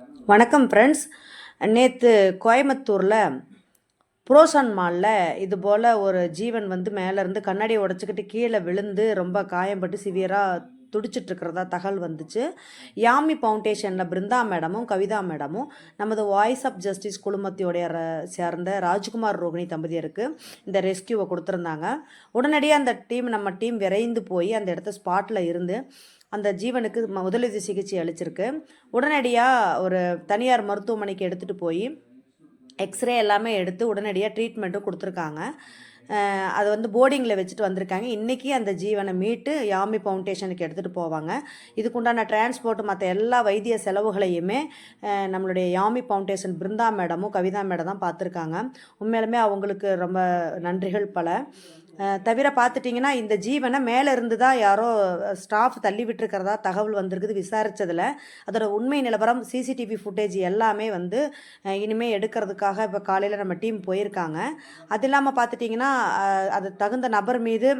வணக்கம் ஃப்ரெண்ட்ஸ் நேற்று கோயம்புத்தூரில் புரோசன் மாலில் இது போல் ஒரு ஜீவன் வந்து மேலேருந்து கண்ணாடியை உடச்சிக்கிட்டு கீழே விழுந்து ரொம்ப காயம்பட்டு சிவியராக துடிச்சிட்டு இருக்கிறதா தகவல் வந்துச்சு. யாமி ஃபவுண்டேஷனில் பிருந்தா மேடமும் கவிதா மேடமும் நமது வாய்ஸ் ஆஃப் ஜஸ்டிஸ் குழுமத்தையுடைய சேர்ந்த ராஜ்குமார் ரோகிணி தம்பதியருக்கு இந்த ரெஸ்கியூவை கொடுத்துருந்தாங்க. உடனடியாக அந்த டீம் நம்ம டீம் விரைந்து போய் அந்த இடத்த ஸ்பாட்டில் இருந்து அந்த ஜீவனுக்கு முதலுதவி சிகிச்சை அளிச்சிருக்கு. உடனடியாக ஒரு தனியார் மருத்துவமனைக்கு எடுத்துகிட்டு போய் எக்ஸ்ரே எல்லாமே எடுத்து உடனடியாக ட்ரீட்மெண்ட்டும் கொடுத்துருக்காங்க. அதை வந்து போர்டிங்கில் வச்சுட்டு வந்திருக்காங்க. இன்றைக்கி அந்த ஜீவனை மீட்டு யாமி ஃபவுண்டேஷனுக்கு எடுத்துகிட்டு போவாங்க. இதுக்குண்டான டிரான்ஸ்போர்ட் மற்ற எல்லா வைத்திய செலவுகளையுமே நம்மளுடைய யாமி ஃபவுண்டேஷன் பிருந்தா மேடமும் கவிதா மேடம் தான் பார்த்துருக்காங்க. உண்மையிலுமே அவங்களுக்கு ரொம்ப நன்றிகள் பல. தவிர பார்த்துட்டிங்கன்னா இந்த ஜீவனை மேலே இருந்து தான் யாரோ ஸ்டாஃப் தள்ளி விட்டுருக்கிறதா தகவல் வந்திருக்குது விசாரித்ததில் அதோட உண்மை நிலவரம் சிசிடிவி ஃபுட்டேஜ் எல்லாமே வந்து இனிமேல் எடுக்கிறதுக்காக இப்போ காலையில் நம்ம டீம் போயிருக்காங்க. அது இல்லாமல் பார்த்துட்டிங்கன்னா அது தகுந்த நபர் மீது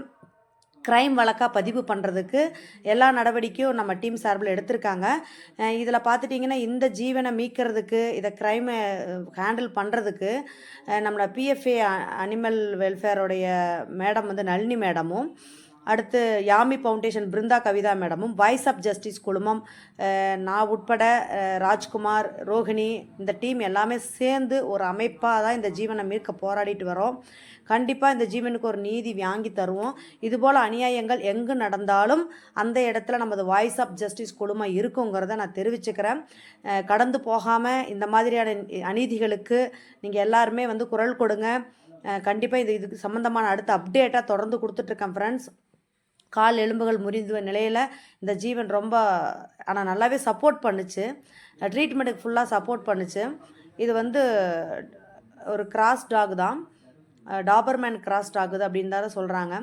க்ரைம் வழக்காக பதிவு பண்ணுறதுக்கு எல்லா நடவடிக்கையும் நம்ம டீம் சார்பில் எடுத்திருக்காங்க. இதில் பார்த்துட்டிங்கன்னா இந்த ஜீவனை மீட்கிறதுக்கு இதை க்ரைமை ஹேண்டில் பண்ணுறதுக்கு நம்மளோட பிஎஃப்ஏ அனிமல் வெல்ஃபேருடைய மேடம் வந்து நளினி மேடமும் அடுத்து யாமி ஃபவுண்டேஷன் பிருந்தா கவிதா மேடமும் வாய்ஸ் ஆஃப் ஜஸ்டிஸ் குழுமம் நான் உட்பட ராஜ்குமார் ரோஹிணி இந்த டீம் எல்லாமே சேர்ந்து ஒரு அமைப்பாக தான் இந்த ஜீவனை மீட்க போராடிட்டு வரோம். கண்டிப்பாக இந்த ஜீவனுக்கு ஒரு நீதி வாங்கி தருவோம். இதுபோல் அநியாயங்கள் எங்கு நடந்தாலும் அந்த இடத்துல நமது வாய்ஸ் ஆஃப் ஜஸ்டிஸ் குழுமம் இருக்குங்கிறத நான் தெரிவிச்சுக்கிறேன். கடந்து போகாமல் இந்த மாதிரியான அநீதிகளுக்கு நீங்கள் எல்லாருமே வந்து குரல் கொடுங்க. கண்டிப்பாக இது இதுக்கு சம்மந்தமான அடுத்த அப்டேட்டாக தொடர்ந்து கொடுத்துட்ருக்கேன் ஃப்ரெண்ட்ஸ் கால் எலும்புகள் முறிந்த நிலையில் இந்த ஜீவன் ரொம்ப ஆனால் நல்லாவே சப்போர்ட் பண்ணுச்சு. ட்ரீட்மெண்ட்டுக்கு ஃபுல்லாக சப்போர்ட் பண்ணுச்சு. இது வந்து ஒரு கிராஸ் டாக் தான். டாபர்மேன் கிராஸ்ட் ஆகுது அப்படின்னு தான் சொல்கிறாங்க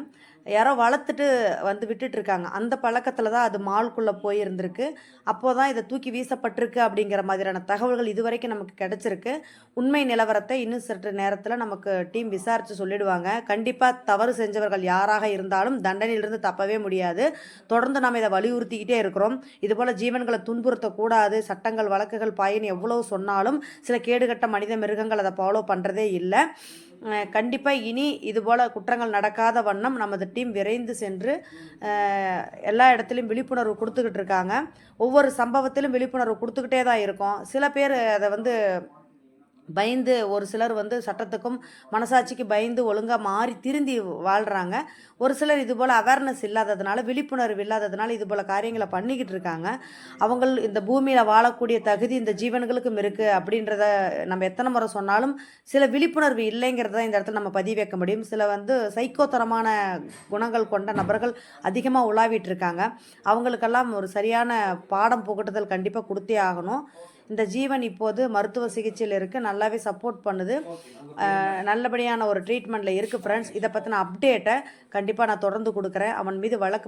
யாரோ வளர்த்துட்டு வந்து விட்டுட்டு இருக்காங்க அந்த பழக்கத்தில் தான் அது மால்குள்ளே போயிருந்திருக்கு. அப்போ தான் இதை தூக்கி வீசப்பட்டிருக்கு அப்படிங்கிற மாதிரியான தகவல்கள் இதுவரைக்கும் நமக்கு கிடச்சிருக்கு. உண்மை நிலவரத்தை இன்னும் சற்று நேரத்தில் நமக்கு டீம் விசாரித்து சொல்லிடுவாங்க. கண்டிப்பாக தவறு செஞ்சவர்கள் யாராக இருந்தாலும் தண்டனையிலிருந்து தப்பவே முடியாது. தொடர்ந்து நாம் இதை வலியுறுத்திக்கிட்டே இருக்கிறோம். இதுபோல் ஜீவன்களை துன்புறுத்தக்கூடாது. சட்டங்கள் வழக்குகள் பாயின்னு எவ்வளோ சொன்னாலும் சில கேடுகட்ட மனித மிருகங்கள் அதை ஃபாலோ பண்ணுறதே இல்லை. கண்டிப்பாக இனி இதுபோல் குற்றங்கள் நடக்காத வண்ணம் நமது டீம் விரைந்து சென்று எல்லா இடத்துலையும் விழிப்புணர்வு கொடுத்துக்கிட்டு இருக்காங்க. ஒவ்வொரு சம்பவத்திலும் விழிப்புணர்வு கொடுத்துக்கிட்டே தான் இருக்கும். சில பேர் அதை வந்து பயந்து ஒரு சிலர் வந்து சட்டத்துக்கும் மனசாட்சிக்கு பயந்து ஒழுங்காக மாறி திருந்தி வாழ்கிறாங்க ஒரு சிலர் இது போல் அவேர்னஸ் இல்லாததுனால விழிப்புணர்வு இல்லாததுனால இது போல் காரியங்களை பண்ணிக்கிட்டு இருக்காங்க. அவங்க இந்த பூமியில் வாழக்கூடிய தகுதி இந்த ஜீவன்களுக்கும் இருக்குது அப்படின்றத நம்ம எத்தனை முறை சொன்னாலும் சில விழிப்புணர்வு இல்லைங்கிறத இந்த இடத்துல நம்ம பதிவு வைக்க முடியும். சில வந்து சைக்கோத்தரமான குணங்கள் கொண்ட நபர்கள் அதிகமாக உலாவிட்டு இருக்காங்க. அவங்களுக்கெல்லாம் ஒரு சரியான பாடம் புகட்டுதல் கண்டிப்பாக கொடுத்தே ஆகணும். இந்த ஜீவன் இப்போது மருத்துவ சிகிச்சையில் இருக்குது நல்லாவே சப்போர்ட் பண்ணுது. நல்லபடியான ஒரு ட்ரீட்மெண்ட்டில் இருக்குது ஃப்ரெண்ட்ஸ் இதை பற்றின அப்டேட்டை கண்டிப்பாக நான் தொடர்ந்து கொடுக்குறேன். அவன் மீது வழக்கு